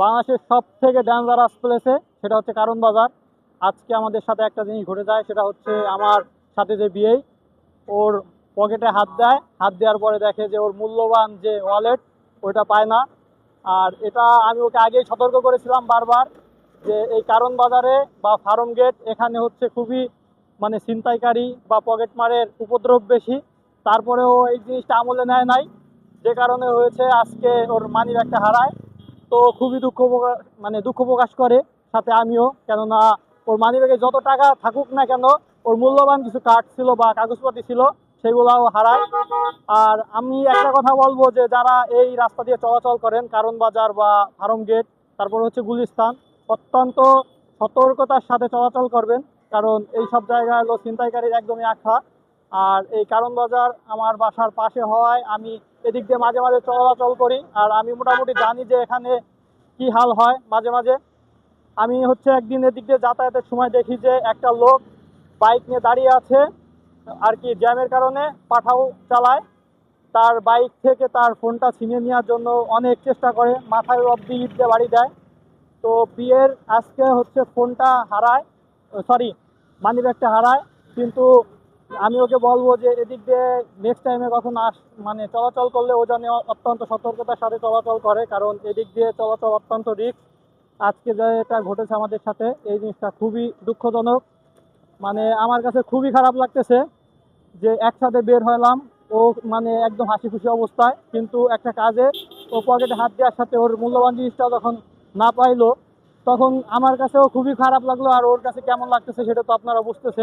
বাংলাদেশের সব থেকে ডেঞ্জারাস প্লেসে সেটা হচ্ছে কারণ বাজার। আজকে আমাদের সাথে একটা জিনিস ঘটে যায়, সেটা হচ্ছে আমার সাথে যে বিয়ে ওর পকেটে হাত দেয়, হাত দেওয়ার পরে দেখে যে ওর মূল্যবান যে ওয়ালেট ওইটা পায় না। আর এটা আমি ওকে আগেই সতর্ক করেছিলাম বারবার যে এই কারণ বাজারে বা ফার্ম গেট এখানে হচ্ছে খুবই মানে ছিনতাইকারী বা পকেট মারের উপদ্রব বেশি। তারপরেও এই জিনিসটা আমলে নেয় নাই। যে কারণে হয়েছে আজকে ওর মানি ব্যাগটা হারায়। তো খুবই দুঃখ প্রকা- মানে দুঃখ প্রকাশ করে সাথে আমিও। কেননা ওর মানি ব্যাগে যত টাকা থাকুক না কেন, ওর মূল্যবান কিছু কার্ড ছিল বা কাগজপাতি ছিল, সেগুলাও হারায়। আর আমি একটা কথা বলব যে, যারা এই রাস্তা দিয়ে চলাচল করেন, কারণ বাজার বা ফার্ম গেট তারপর হচ্ছে গুলিস্তান, অত্যন্ত সতর্কতার সাথে চলাচল করবেন। কারণ এই সব জায়গায় হলো ছিনতাইকারীর একদমই আখা আর এই কারণ বাজার আমার বাসার পাশে হওয়ায় আমি এদিক দিয়ে মাঝে মাঝে চলাচল করি, আর আমি মোটামুটি জানি যে এখানে কি হাল হয় মাঝে মাঝে। আমি হচ্ছে একদিন এদিক দিয়ে যাতায়াতের সময় দেখি যে একটা লোক বাইক নিয়ে দাঁড়িয়ে আছে, আর কি জ্যামের কারণে পাঠাও চালায়। তার বাইক থেকে তার ফোনটা ছিনিয়ে নেওয়ার জন্য অনেক চেষ্টা করে, মাথায় অব্দি ইট দিয়ে বাড়ি দেয়। তো বিয়ের আজকে হচ্ছে ফোনটা হারায় সরি মানি ব্যাগটা হারায়, কিন্তু আমি ওকে বলব যে এদিক দিয়ে নেক্সট টাইমে কখন আস মানে চলাচল করলে ও যেন অত্যন্ত সতর্কতার সাথে চলাচল করে, কারণ এদিক দিয়ে চলাচল অত্যন্ত রিস্ক আজকে যেটা ঘটেছে আমাদের সাথে, এই জিনিসটা খুবই দুঃখজনক। মানে আমার কাছে খুবই খারাপ লাগতেছে যে একসাথে বের হলাম, ও মানে একদম হাসি খুশি অবস্থায়, কিন্তু একটা কাজে ও পকেটে হাত দেওয়ার সাথে ওর মূল্যবান জিনিসটা যখন না পাইলো, তখন আমার কাছেও খুবই খারাপ লাগল, আর ওর কাছে কেমন লাগতেছে সেটা তো আপনারা বুঝতেছে